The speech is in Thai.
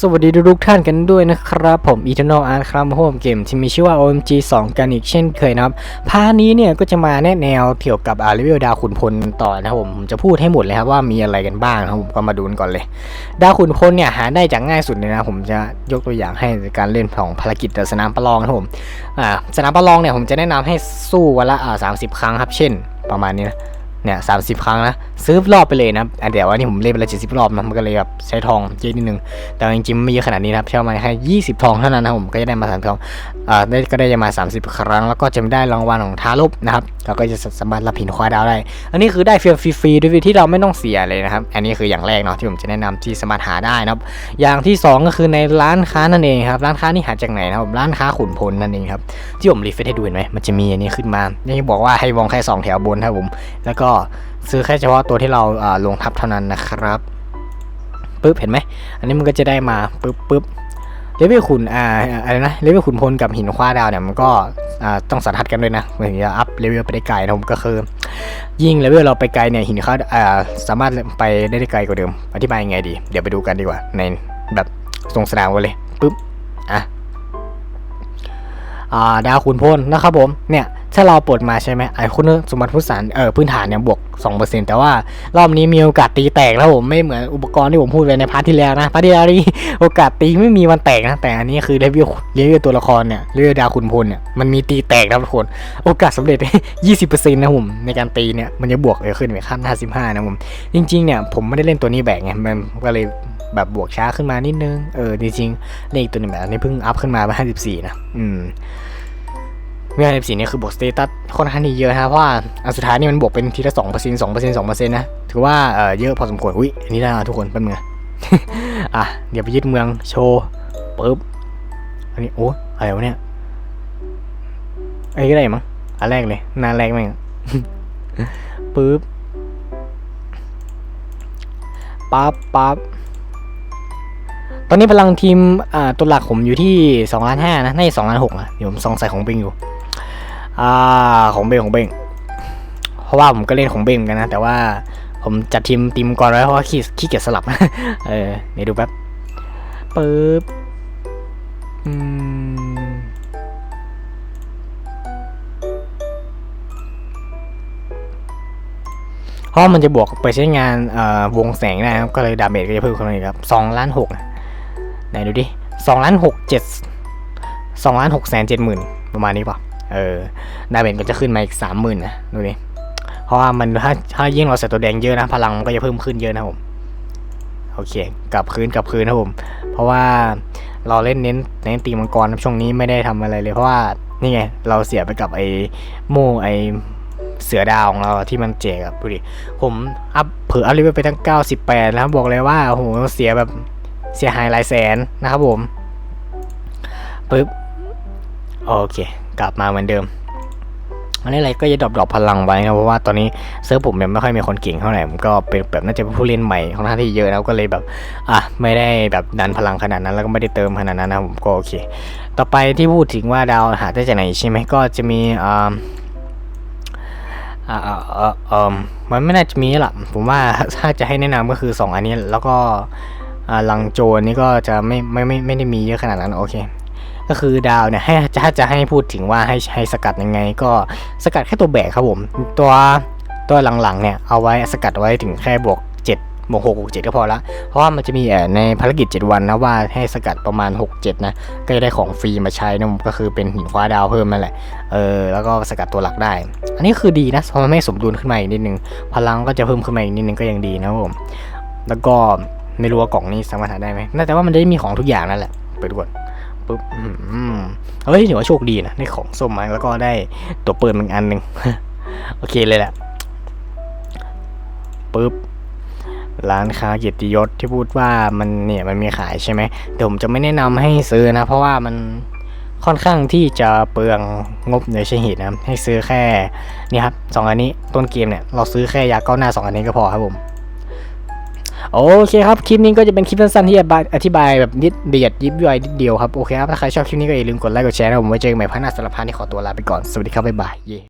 สวัสดีทุกท่านกันด้วยนะครับผม Eternal Art ครับโฮมเกมที่มีชื่อว่า OMG 2 กันอีกเช่นเคยนะครับพาร์ทนี้เนี่ยก็จะมาแนะแนวเกี่ยวกับอาเลเวลดาวขุนพลต่อนะครับผมผมจะพูดให้หมดเลยครับว่ามีอะไรกันบ้างนะครับผมก็มาดูกันก่อนเลย ดาวขุนพลเนี่ยหาได้จากง่ายสุดเลยนะผมจะยกตัวอย่างให้ในการเล่นของภารกิจสนามประลองนะครับผมอ่าสนามประลองเนี่ยผมจะแนะนำให้สู้วันละอ่าสามสิบครั้งครับเช่น ประมาณนี้นะเนี่ยสามสิบครั้งนะซื้อรอบไปเลยนะครับเดี๋ยววันนี้ผมเล่นไปละเจ็ดสิบรอบนะมันก็เลยแบบใช้ทองเยอะนิดนึง แต่จริงๆไม่เยอะขนาดนี้นะครับใช้ประมาณแค่ยี่สิบทองเท่านั้นนะผมก็จะได้มาสามทองอ่าได้ก็ได้จะมา30ครั้ง แล้วก็จะได้รางวัลของท้าลบนะครับเราก็จะสามารถรับหินควายดาวได้ อันนี้คือได้ฟรีฟรีๆด้วยที่เราไม่ต้องเสียเลยนะครับ อันนี้คืออย่างแรกเนาะที่ผมจะแนะนำที่สามารถหาได้นะครับ อย่างที่สองก็คือในร้านค้านั่นเองครับร้านค้านี่หาจากไหนนะครับร้านค้าขุนพลนั่นเองครับที่ผมรีเฟซให้ดูเห็นไหมมันจะมีอันนี้ขึ้นมานี่บอกว่าให้มองแค่สองแถวบนครับผมแล้วก็ ซื้อแค่เฉพาะตัวที่เราลงทับเท่านั้นนะครับปึ๊บเห็นไหมอันนี้มันก็จะได้มาปึ๊บปึ๊บเลเวลขุนอ่าอะไรนะเลเวลขุนพลกับหินคว้าดาวเนี่ยมันก็อ่าต้องสัมพันธ์กันด้วยนะเหมือนจะอัพเลเวลไปได้ไกลนะผมก็คือ ยิ่งเลเวลเราไปไกลเนี่ยหินคว้าอ่าสามารถไปได้ได้ไกลกว่าเดิม อธิบายยังไงดี เดี๋ยวไปดูกันดีกว่า ในแบบตรงสนามกันเลยปึ๊บอะอ่าดาวขุนพลนะครับผมเนี่ย ถ้าเราปลดมาใช่ไหมไอ้คุณสมบัติพื้นฐานเออพื้นฐานเนี่ยบวก 2%แต่ว่ารอบนี้มีโอกาสตีแตกแล้วผมไม่เหมือนอุปกรณ์ที่ผมพูดไปในพาร์ทที่แล้วนะพาร์ทที่แล้วนี่โอกาสตีไม่มีวันแตกนะแต่อันนี้คือเลเวลเลเวลตัวละครเนี่ยเลเวลดาวขุนพลเนี่ยมันมีตีแตกนะทุกคนโอกาสสำเร็จ 20%นะผมในการตีเนี่ยมันจะบวกเออขึ้นไปขั้น55นะผมจริงๆเนี่ยผมไม่ได้เล่นตัวนี้แบกไงมันก็เลยแบบบวกช้าขึ้นมานิดนึงเออจริงๆเลขตัวนี้แบบนี้เพิ่งอัพขึ้นมาเป็น54นะอืม เมื่อ14นี่คือบวกสเตตัสค่อนข้างที่เยอะนะเพราะว่าอันสุดท้ายนี่มันบวกเป็นทีละ2% 2% 2%นสองเปอร์เซ็นสองเปอร์เซ็นนะถือว่าเออเยอะพอสมควรอุ้ยอันนี้ได้แล้วทุกคนแป๊บนึงอะเดี๋ยวไปยึดเมืองโชว์ปึ๊บอันนี้โอ้อะไรวะเนี่ยอันนี้ก็ได้มั้งอันแรกเลยหน้าแรกแม่งปึ๊บปั๊บปั๊บตอนนี้พลังทีมอ่าตัวหลักผมอยู่ที่2ล้านห้านะน่าจะ2ล้านหกนะเดี๋ยวผมส่องใส่ของบิงอยู่ อ่าของเบงของเบงเพราะว่าผมก็เล่นของเบงเหมือนกันนะ แต่ว่าผมจัดทีมทีมก่อนไว้เพราะว่าขี้ขี้เกียจสลับ เออเดี๋ยวดูแป๊บปึ๊บอืมเพราะมันจะบวกไปใช้งานเอ่อวงแสงได้นะครับ ก็เลยดาเมจก็จะเพิ่มขึ้นมาอีกครับสองล้านหกไหนดูดิสองล้านหกเจ็ดสองล้านหกแสนเจ็ดหมื่นประมาณนี้ป่ะ เออดาเมจก็จะขึ้นมาอีกสามหมื่นนะดูดิเพราะว่ามันถ้าถ้ายิ่งเราใส่ตัวแดงเยอะนะพลังมันก็จะเพิ่มขึ้นเยอะนะผมโอเคกลับคืนกลับคืนนะผมเพราะว่าเราเล่นเน้นเน้นตีมังกรช่วงนี้ไม่ได้ทำอะไรเลย เพราะว่านี่ไงเราเสียไปกับไอ้โม่ไอ้เสือดาวของเราที่มันเจ๋กับดูดิผมอัพเผื่ออัพเลเวลไปตั้ง 98 แล้วบอกเลยว่าโอ้โหเสียแบบเสียหายหลายแสนนะครับผมปึ๊บโอเค กลับมาเหมือนเดิมอันนี้อะไรก็จะดรอปดรอปพลังไว้นะเพราะว่าตอนนี้เซิร์ฟผมเนี่ยไม่ค่อยมีคนเก่งเท่าไหร่ผมก็เป็นแบบน่าจะเป็นผู้เล่นใหม่ของหน้าที่เยอะแล้วก็เลยแบบอะไม่ได้แบบดันพลังขนาดนั้น แล้วก็ไม่ได้เติมขนาดนั้นนะผมก็โอเค ต่อไปที่พูดถึงว่าดาวหาได้จากไหนใช่ไหมก็จะมีอ่าอ่าอ่าอ่าเอมันไม่น่าจะมีหรอกผมว่าถ้าจะให้แนะนำก็คือ 2 อันนี้แล้วก็อ่าลังโจรนี่ก็จะไม่ไม่ไม่ไม่ได้มีเยอะขนาดนั้นโอเค ก็คือดาวเนี่ยให้ถ้าจะให้พูดถึงว่าให้ให้สกัดยังไง ก็สกัดแค่ตัวแบกครับผม ตัวตัวหลังๆเนี่ยเอาไว้สกัดไว้ถึงแค่บวก7บวก6บวก7ก็พอละเพราะว่ามันจะมีเอ่อในภารกิจ 7 วันนะว่าให้สกัดประมาณ 6 7นะก็จะได้ของฟรีมาใช้นะก็คือเป็นหินคว้าดาวเพิ่มนั่นแหละเออแล้วก็สกัดตัวหลักได้ อันนี้คือดีนะเพราะมันไม่สมดุลขึ้นมาอีกนิดนึงพลังก็จะเพิ่มขึ้นมาอีกนิดนึงก็ยังดีนะครับผมแล้วก็ไม่รู้ว่ากล่องนี้สามารถหาได้ไหมน่าแต่ว่ามันได้มีของทุกอย่างนั่นแหละไปดูก่อน ปุ๊บเฮ้ยถือว่าโชคดีนะได้ของส้มมาแล้วก็ได้ตัวปืนอีกอันหนึ่งโอเคเลยแหละปุ๊บร้านค้าเกียรติยศที่พูดว่ามันเนี่ยมันมีขายใช่ไหมแต่ผมจะไม่แนะนำให้ซื้อนะ เพราะว่ามันค่อนข้างที่จะเปลืองงบในใช่เหตุนะให้ซื้อแค่นี่ครับสองอันนี้ต้นเกมเนี่ยเราซื้อแค่ยาเก้าหน้าสองอันนี้ก็พอครับผม โอเคครับคลิปนี้ก็จะเป็นคลิปสั้นๆที่อธิบายแบบนิดเดียดยิบย่อยนิดเดียวครับโอเคครับถ้าใครชอบคลิปนี้ก็อย่าลืมกดไลค์กดแชร์นะผมไว้เจอกันใหม่พัฒนาสารพาร์ทนี้ขอตัวลาไปก่อนสวัสดีครับบ๊ายบายเย่